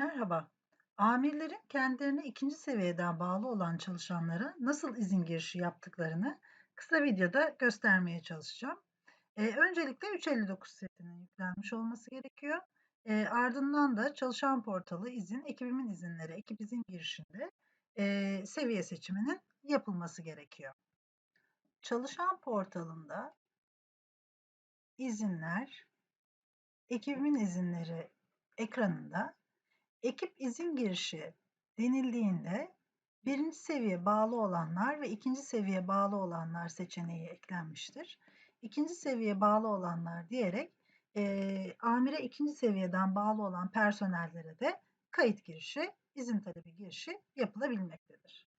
Merhaba. Amirlerin kendilerine ikinci seviyeden bağlı olan çalışanlara nasıl izin girişi yaptıklarını kısa videoda göstermeye çalışacağım. Ee, öncelikle 359 setinin yüklenmiş olması gerekiyor. Ee, ardından da çalışan portalı izin, ekibimin izinleri, ekip izin girişinde e, seviye seçiminin yapılması gerekiyor. Çalışan portalında izinler, ekibimin izinleri ekranında ekip izin girişi denildiğinde birinci seviye bağlı olanlar ve ikinci seviye bağlı olanlar seçeneği eklenmiştir. İkinci seviye bağlı olanlar diyerek e, amire ikinci seviyeden bağlı olan personellere de kayıt girişi, izin talebi girişi yapılabilmektedir.